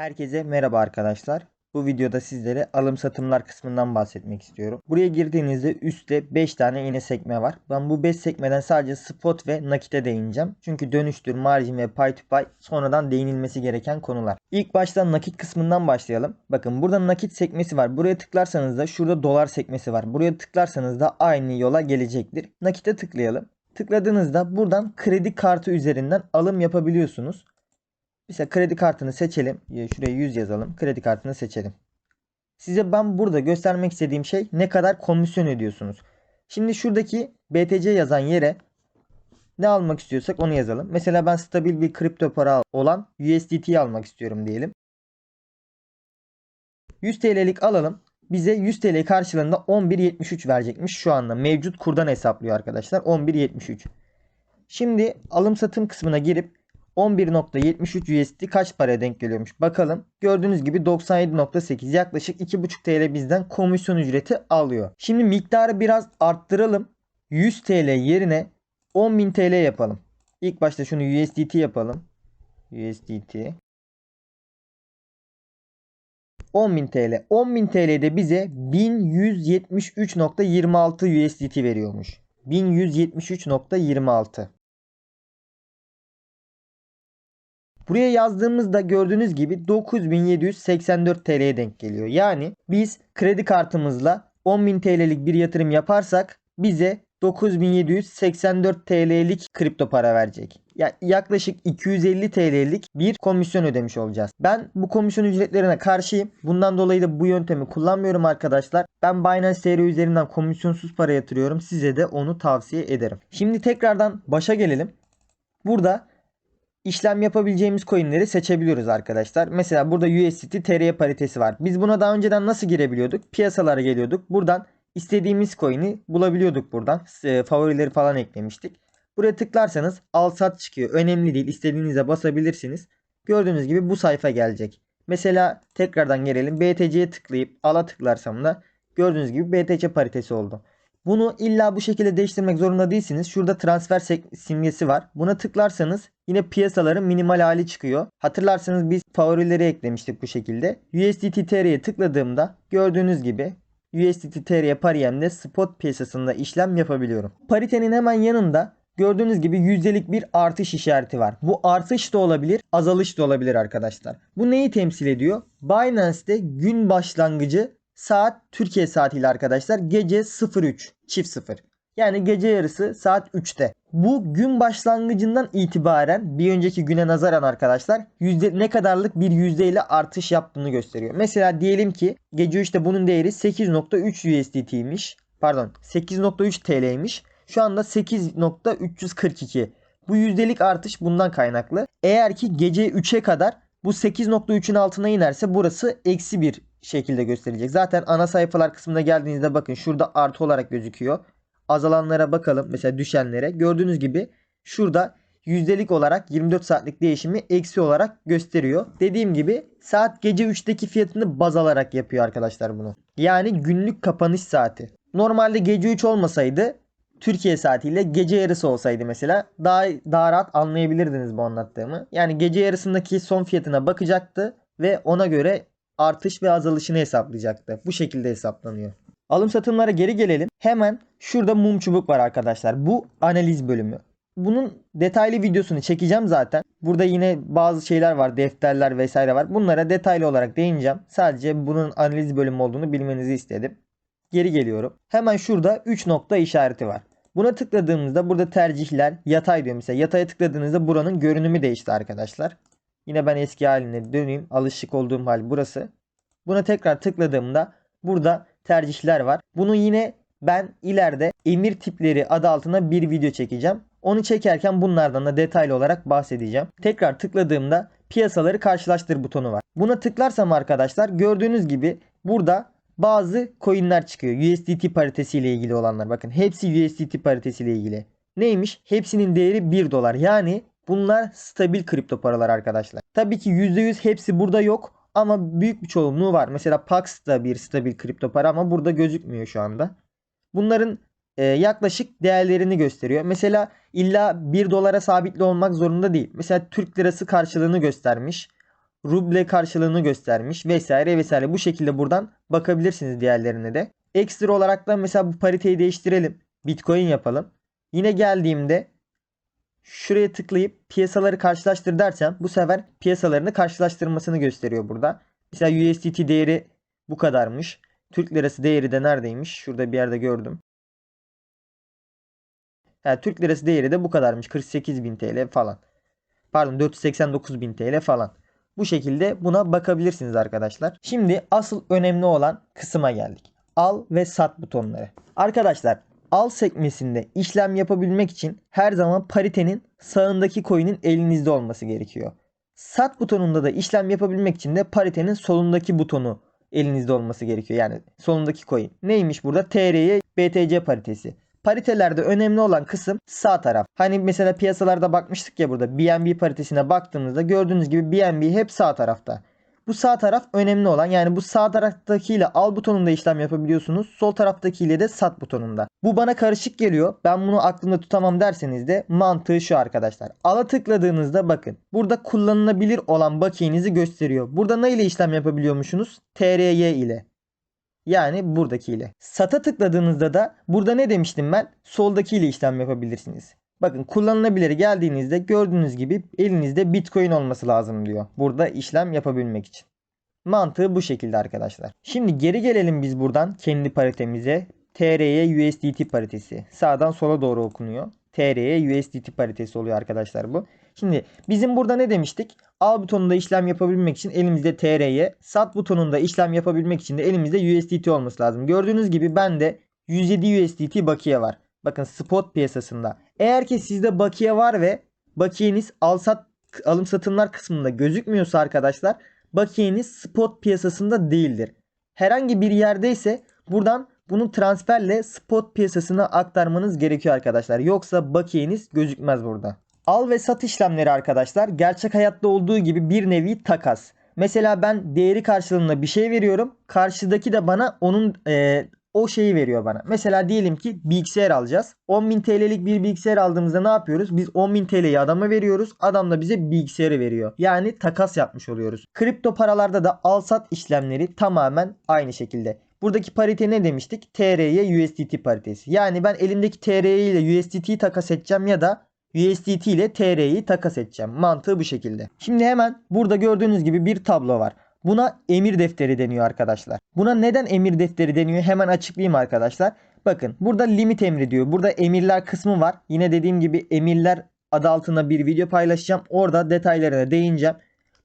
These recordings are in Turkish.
Herkese merhaba arkadaşlar. Bu videoda sizlere alım satımlar kısmından bahsetmek istiyorum. Buraya girdiğinizde üstte 5 tane iğne sekme var. Ben bu 5 sekmeden sadece spot ve nakite değineceğim. Çünkü dönüştür, margin ve pay to pay sonradan değinilmesi gereken konular. İlk başta nakit kısmından başlayalım. Bakın burada nakit sekmesi var. Buraya tıklarsanız da şurada dolar sekmesi var. Buraya tıklarsanız da aynı yola gelecektir. Nakite tıklayalım. Tıkladığınızda buradan kredi kartı üzerinden alım yapabiliyorsunuz. Mesela kredi kartını seçelim. Ya Şuraya 100 yazalım. Kredi kartını seçelim. Size ben burada göstermek istediğim şey ne kadar komisyon ödüyorsunuz. Şimdi şuradaki BTC yazan yere ne almak istiyorsak onu yazalım. Mesela ben stabil bir kripto para olan USDT'yi almak istiyorum diyelim. 100 TL'lik alalım. Bize 100 TL karşılığında 11.73 verecekmiş şu anda. Mevcut kurdan hesaplıyor arkadaşlar. 11.73. Şimdi alım satım kısmına girip 11.73 USD kaç paraya denk geliyormuş bakalım. Gördüğünüz gibi 97.8 yaklaşık 2.5 TL bizden komisyon ücreti alıyor. Şimdi miktarı biraz arttıralım. 100 TL yerine 10.000 TL yapalım. İlk başta şunu USDT yapalım. USDT. 10.000 TL. 10.000 TL'de bize 1173.26 USDT veriyormuş. 1173.26. Buraya yazdığımızda gördüğünüz gibi 9784 TL'ye denk geliyor. Yani biz kredi kartımızla 10.000 TL'lik bir yatırım yaparsak bize 9784 TL'lik kripto para verecek. Yani yaklaşık 250 TL'lik bir komisyon ödemiş olacağız. Ben bu komisyon ücretlerine karşıyım. Bundan dolayı da bu yöntemi kullanmıyorum arkadaşlar. Ben Binance TR üzerinden komisyonsuz para yatırıyorum. Size de onu tavsiye ederim. Şimdi tekrardan başa gelelim. Burada işlem yapabileceğimiz coinleri seçebiliyoruz arkadaşlar. Mesela burada USDT TR paritesi var. Biz buna daha önceden nasıl girebiliyorduk? Piyasalara geliyorduk. Buradan istediğimiz coin'i bulabiliyorduk buradan. E, favorileri falan eklemiştik. Buraya tıklarsanız al sat çıkıyor. Önemli değil. İstediğinize basabilirsiniz. Gördüğünüz gibi bu sayfa gelecek. Mesela tekrardan gelelim. BTC'ye tıklayıp ala tıklarsam da gördüğünüz gibi BTC paritesi oldu. Bunu illa bu şekilde değiştirmek zorunda değilsiniz. Şurada transfer simgesi var. Buna tıklarsanız yine piyasaların minimal hali çıkıyor. Hatırlarsanız biz favorileri eklemiştik bu şekilde. USDT TR'ye tıkladığımda gördüğünüz gibi USDT TR pariyemde spot piyasasında işlem yapabiliyorum. Paritenin hemen yanında gördüğünüz gibi yüzdelik bir artış işareti var. Bu artış da olabilir, azalış da olabilir arkadaşlar. Bu neyi temsil ediyor? Binance'de gün başlangıcı saat Türkiye saatiyle arkadaşlar gece 03 çift 0. Yani gece yarısı saat 3'te. Bu gün başlangıcından itibaren bir önceki güne nazaran arkadaşlar yüzde ne kadarlık bir yüzdeyle artış yaptığını gösteriyor. Mesela diyelim ki gece 3'te bunun değeri 8.3 USDT'ymiş. Pardon 8.3 TL'ymiş. Şu anda 8.342. Bu yüzdelik artış bundan kaynaklı. Eğer ki gece 3'e kadar bu 8.3'ün altına inerse burası eksi bir şekilde gösterecek. Zaten ana sayfalar kısmına geldiğinizde bakın şurada artı olarak gözüküyor. Azalanlara bakalım mesela düşenlere. Gördüğünüz gibi şurada yüzdelik olarak 24 saatlik değişimi eksi olarak gösteriyor. Dediğim gibi saat gece 3'teki fiyatını baz alarak yapıyor arkadaşlar bunu. Yani günlük kapanış saati. Normalde gece 3 olmasaydı Türkiye saatiyle gece yarısı olsaydı mesela daha daha rahat anlayabilirdiniz bu anlattığımı. Yani gece yarısındaki son fiyatına bakacaktı ve ona göre artış ve azalışını hesaplayacaktı. Bu şekilde hesaplanıyor. Alım satımlara geri gelelim. Hemen şurada mum çubuk var arkadaşlar. Bu analiz bölümü. Bunun detaylı videosunu çekeceğim zaten. Burada yine bazı şeyler var. Defterler vesaire var. Bunlara detaylı olarak değineceğim. Sadece bunun analiz bölümü olduğunu bilmenizi istedim. Geri geliyorum. Hemen şurada 3 nokta işareti var. Buna tıkladığımızda burada tercihler yatay diyor mesela. Yataya tıkladığınızda buranın görünümü değişti arkadaşlar. Yine ben eski haline döneyim. Alışık olduğum hal burası. Buna tekrar tıkladığımda burada tercihler var. Bunu yine ben ileride emir tipleri adı altında bir video çekeceğim. Onu çekerken bunlardan da detaylı olarak bahsedeceğim. Tekrar tıkladığımda piyasaları karşılaştır butonu var. Buna tıklarsam arkadaşlar gördüğünüz gibi burada bazı coinler çıkıyor. USDT paritesi ile ilgili olanlar. Bakın hepsi USDT paritesi ile ilgili. Neymiş? Hepsinin değeri 1 dolar. Yani bunlar stabil kripto paralar arkadaşlar. Tabii ki %100 hepsi burada yok. Ama büyük bir çoğunluğu var. Mesela Pax da bir stabil kripto para ama burada gözükmüyor şu anda. Bunların e, yaklaşık değerlerini gösteriyor. Mesela illa 1 dolara sabitli olmak zorunda değil. Mesela Türk lirası karşılığını göstermiş. Ruble karşılığını göstermiş vesaire vesaire. Bu şekilde buradan bakabilirsiniz diğerlerine de. Ekstra olarak da mesela bu pariteyi değiştirelim. Bitcoin yapalım. Yine geldiğimde şuraya tıklayıp piyasaları karşılaştır dersem bu sefer piyasalarını karşılaştırmasını gösteriyor burada. Mesela USDT değeri bu kadarmış. Türk lirası değeri de neredeymiş? Şurada bir yerde gördüm. Yani Türk lirası değeri de bu kadarmış. 48.000 TL falan. Pardon 489.000 TL falan. Bu şekilde buna bakabilirsiniz arkadaşlar. Şimdi asıl önemli olan kısma geldik. Al ve sat butonları. Arkadaşlar al sekmesinde işlem yapabilmek için her zaman paritenin sağındaki coin'in elinizde olması gerekiyor. Sat butonunda da işlem yapabilmek için de paritenin solundaki butonu elinizde olması gerekiyor. Yani solundaki coin. Neymiş burada? TRY BTC paritesi. Paritelerde önemli olan kısım sağ taraf. Hani mesela piyasalarda bakmıştık ya burada BNB paritesine baktığımızda gördüğünüz gibi BNB hep sağ tarafta. Bu sağ taraf önemli olan yani bu sağ taraftakiyle al butonunda işlem yapabiliyorsunuz. Sol taraftakiyle de sat butonunda. Bu bana karışık geliyor. Ben bunu aklımda tutamam derseniz de mantığı şu arkadaşlar. Ala tıkladığınızda bakın. Burada kullanılabilir olan bakiyenizi gösteriyor. Burada ne ile işlem yapabiliyormuşsunuz? TRY ile. Yani buradakiyle. Sata tıkladığınızda da burada ne demiştim ben? Soldakiyle işlem yapabilirsiniz. Bakın kullanılabilir geldiğinizde gördüğünüz gibi elinizde Bitcoin olması lazım diyor. Burada işlem yapabilmek için. Mantığı bu şekilde arkadaşlar. Şimdi geri gelelim biz buradan kendi paritemize. TRY USDT paritesi. Sağdan sola doğru okunuyor. TRY USDT paritesi oluyor arkadaşlar bu. Şimdi bizim burada ne demiştik? Al butonunda işlem yapabilmek için elimizde TRY, sat butonunda işlem yapabilmek için de elimizde USDT olması lazım. Gördüğünüz gibi bende 107 USDT bakiye var. Bakın spot piyasasında. Eğer ki sizde bakiye var ve bakiyeniz al sat alım satımlar kısmında gözükmüyorsa arkadaşlar bakiyeniz spot piyasasında değildir. Herhangi bir yerdeyse buradan bunu transferle spot piyasasına aktarmanız gerekiyor arkadaşlar. Yoksa bakiyeniz gözükmez burada. Al ve sat işlemleri arkadaşlar gerçek hayatta olduğu gibi bir nevi takas. Mesela ben değeri karşılığında bir şey veriyorum. Karşıdaki de bana onun e, o şeyi veriyor bana. Mesela diyelim ki bilgisayar alacağız. 10.000 TL'lik bir bilgisayar aldığımızda ne yapıyoruz? Biz 10.000 TL'yi adama veriyoruz. Adam da bize bilgisayarı veriyor. Yani takas yapmış oluyoruz. Kripto paralarda da al sat işlemleri tamamen aynı şekilde. Buradaki parite ne demiştik? TRY USDT paritesi. Yani ben elimdeki TRY ile USDT'yi takas edeceğim ya da USDT ile TR'yi takas edeceğim. Mantığı bu şekilde. Şimdi hemen burada gördüğünüz gibi bir tablo var. Buna emir defteri deniyor arkadaşlar. Buna neden emir defteri deniyor hemen açıklayayım arkadaşlar. Bakın burada limit emri diyor. Burada emirler kısmı var. Yine dediğim gibi emirler adı altında bir video paylaşacağım. Orada detaylarına değineceğim.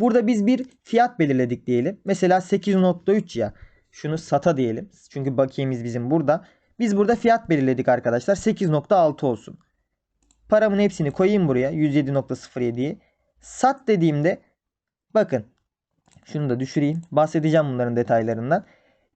Burada biz bir fiyat belirledik diyelim. Mesela 8.3 ya. Şunu sata diyelim. Çünkü bakiyemiz bizim burada. Biz burada fiyat belirledik arkadaşlar. 8.6 olsun. Paramın hepsini koyayım buraya. 107.07'yi. Sat dediğimde bakın şunu da düşüreyim. Bahsedeceğim bunların detaylarından.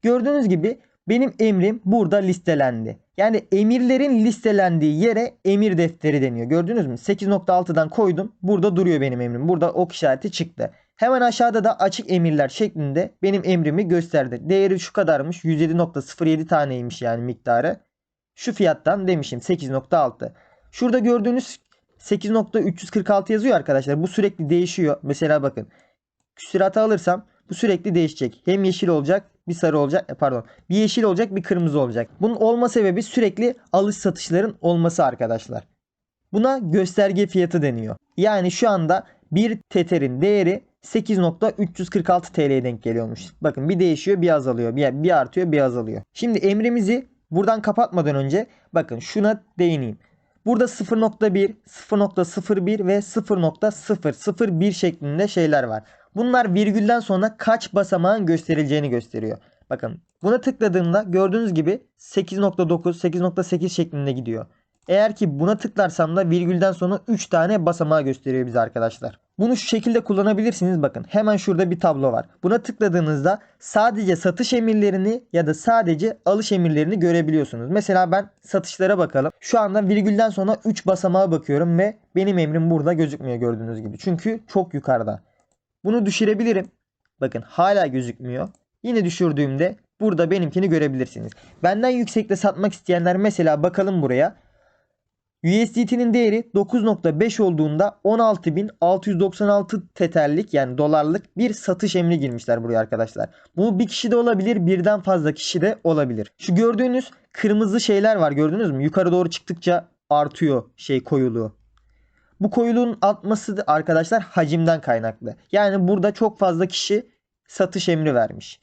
Gördüğünüz gibi benim emrim burada listelendi. Yani emirlerin listelendiği yere emir defteri deniyor. Gördünüz mü? 8.6'dan koydum. Burada duruyor benim emrim. Burada ok işareti çıktı. Hemen aşağıda da açık emirler şeklinde benim emrimi gösterdi. Değeri şu kadarmış. 107.07 taneymiş yani miktarı. Şu fiyattan demişim 8.6. Şurada gördüğünüz 8.346 yazıyor arkadaşlar. Bu sürekli değişiyor. Mesela bakın. Küsuratı alırsam bu sürekli değişecek. Hem yeşil olacak bir sarı olacak e, pardon bir yeşil olacak bir kırmızı olacak. Bunun olma sebebi sürekli alış satışların olması arkadaşlar. Buna gösterge fiyatı deniyor. Yani şu anda bir teterin değeri 8.346 TL'ye denk geliyormuş. Bakın bir değişiyor bir azalıyor. Bir, bir artıyor bir azalıyor. Şimdi emrimizi buradan kapatmadan önce bakın şuna değineyim. Burada 0.1, 0.01 ve 0.001 şeklinde şeyler var. Bunlar virgülden sonra kaç basamağın gösterileceğini gösteriyor. Bakın buna tıkladığımda gördüğünüz gibi 8.9, 8.8 şeklinde gidiyor. Eğer ki buna tıklarsam da virgülden sonra 3 tane basamağı gösteriyor bize arkadaşlar. Bunu şu şekilde kullanabilirsiniz bakın. Hemen şurada bir tablo var. Buna tıkladığınızda sadece satış emirlerini ya da sadece alış emirlerini görebiliyorsunuz. Mesela ben satışlara bakalım. Şu anda virgülden sonra 3 basamağa bakıyorum ve benim emrim burada gözükmüyor gördüğünüz gibi. Çünkü çok yukarıda. Bunu düşürebilirim. Bakın hala gözükmüyor. Yine düşürdüğümde burada benimkini görebilirsiniz. Benden yüksekte satmak isteyenler mesela bakalım buraya. USDT'nin değeri 9.5 olduğunda 16.696 teterlik yani dolarlık bir satış emri girmişler buraya arkadaşlar. Bu bir kişi de olabilir birden fazla kişi de olabilir. Şu gördüğünüz kırmızı şeyler var gördünüz mü? Yukarı doğru çıktıkça artıyor şey koyuluğu. Bu koyuluğun artması da arkadaşlar hacimden kaynaklı. Yani burada çok fazla kişi satış emri vermiş.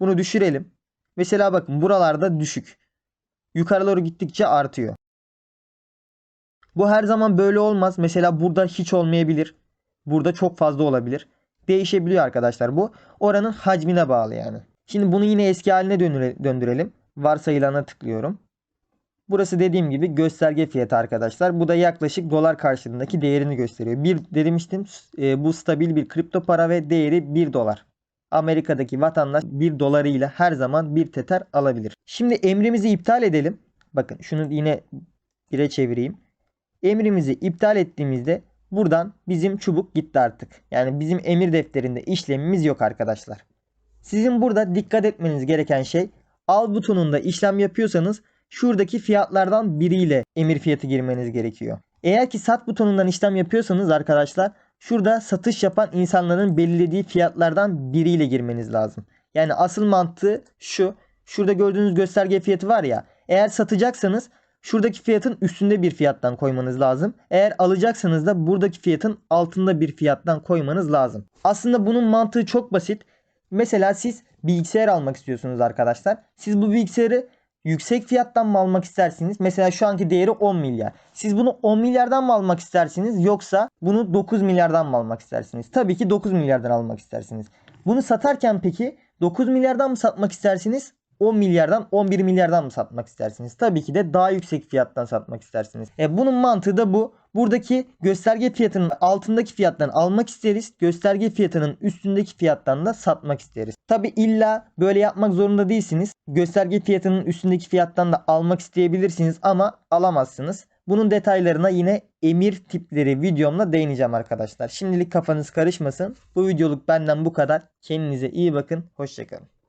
Bunu düşürelim. Mesela bakın buralarda düşük. Yukarı doğru gittikçe artıyor. Bu her zaman böyle olmaz. Mesela burada hiç olmayabilir. Burada çok fazla olabilir. Değişebiliyor arkadaşlar bu. Oranın hacmine bağlı yani. Şimdi bunu yine eski haline döndüre- döndürelim. Varsayılana tıklıyorum. Burası dediğim gibi gösterge fiyatı arkadaşlar. Bu da yaklaşık dolar karşılığındaki değerini gösteriyor. Bir demiştim e, bu stabil bir kripto para ve değeri 1 dolar. Amerika'daki vatandaş 1 dolarıyla her zaman bir teter alabilir. Şimdi emrimizi iptal edelim. Bakın şunu yine 1'e çevireyim. Emrimizi iptal ettiğimizde buradan bizim çubuk gitti artık. Yani bizim emir defterinde işlemimiz yok arkadaşlar. Sizin burada dikkat etmeniz gereken şey al butonunda işlem yapıyorsanız şuradaki fiyatlardan biriyle emir fiyatı girmeniz gerekiyor. Eğer ki sat butonundan işlem yapıyorsanız arkadaşlar şurada satış yapan insanların belirlediği fiyatlardan biriyle girmeniz lazım. Yani asıl mantığı şu. Şurada gördüğünüz gösterge fiyatı var ya. Eğer satacaksanız şuradaki fiyatın üstünde bir fiyattan koymanız lazım. Eğer alacaksanız da buradaki fiyatın altında bir fiyattan koymanız lazım. Aslında bunun mantığı çok basit. Mesela siz bilgisayar almak istiyorsunuz arkadaşlar. Siz bu bilgisayarı yüksek fiyattan mı almak istersiniz? Mesela şu anki değeri 10 milyar. Siz bunu 10 milyardan mı almak istersiniz yoksa bunu 9 milyardan mı almak istersiniz? Tabii ki 9 milyardan almak istersiniz. Bunu satarken peki 9 milyardan mı satmak istersiniz? 10 milyardan 11 milyardan mı satmak istersiniz? Tabii ki de daha yüksek fiyattan satmak istersiniz. E bunun mantığı da bu. Buradaki gösterge fiyatının altındaki fiyattan almak isteriz. Gösterge fiyatının üstündeki fiyattan da satmak isteriz. Tabii illa böyle yapmak zorunda değilsiniz. Gösterge fiyatının üstündeki fiyattan da almak isteyebilirsiniz ama alamazsınız. Bunun detaylarına yine emir tipleri videomla değineceğim arkadaşlar. Şimdilik kafanız karışmasın. Bu videoluk benden bu kadar. Kendinize iyi bakın. Hoşçakalın.